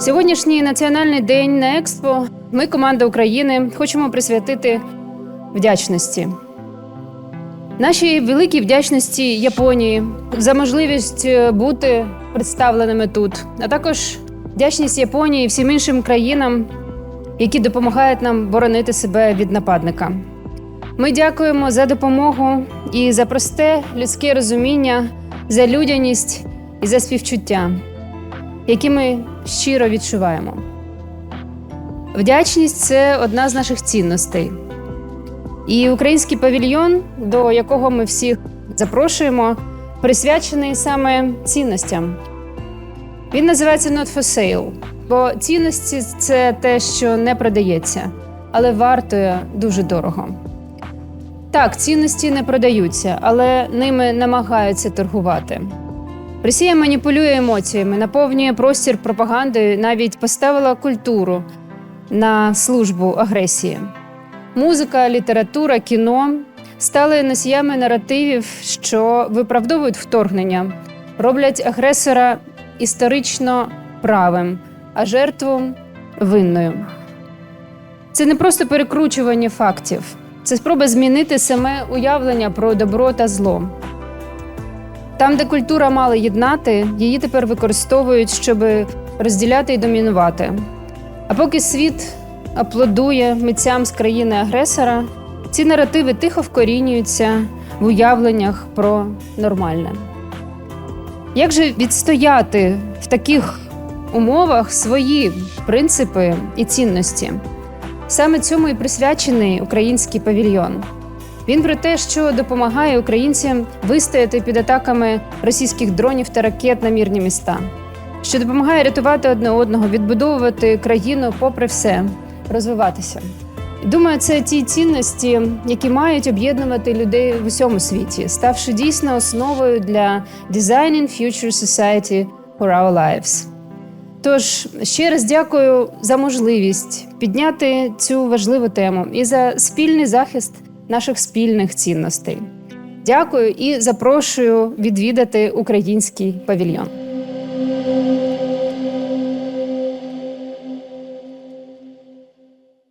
Сьогоднішній національний день на експо ми, команда України, хочемо присвятити вдячності. Нашій великій вдячності Японії за можливість е, бути представленими тут, а також вдячність Японії і всім іншим країнам, які допомагають нам боронити себе від нападника. Ми дякуємо за допомогу і за просте людське розуміння, за людяність і за співчуття, які ми щиро відчуваємо. Вдячність це одна з наших цінностей. І український павільйон, до якого ми всіх запрошуємо, присвячений саме цінностям. Він називається Not for sale, бо цінності це те, що не продається, але вартує дуже дорого. Так, цінності не продаються, але ними намагаються торгувати. Росія маніпулює емоціями, наповнює простір пропагандою, навіть поставила культуру на службу агресії. Музика, література, кіно стали носіями наративів, що виправдовують вторгнення, роблять агресора історично правим, а жертву винною. Це не просто перекручування фактів, це спроба змінити саме уявлення про добро та зло. Там, де культура мала єднати, її тепер використовують, щоб розділяти і домінувати. А поки світ аплодує митцям з країни агресора, ці наративи тихо вкорінюються в уявленнях про нормальне. Як же відстояти в таких умовах свої принципи і цінності? Саме цьому і присвячений український павільйон. Він про те, що допомагає українцям вистояти під атаками російських дронів та ракет на мірні міста, що допомагає рятувати одне одного, відбудовувати країну попри все, розвиватися. Думаю, це ті цінності, які мають об'єднувати людей в усьому світі, ставши дійсно основою для Designing Future Society for Our Lives. Тож ще раз дякую за можливість підняти цю важливу тему і за спільний захист наших спільних цінностей. Дякую і запрошую відвідати український павільйон.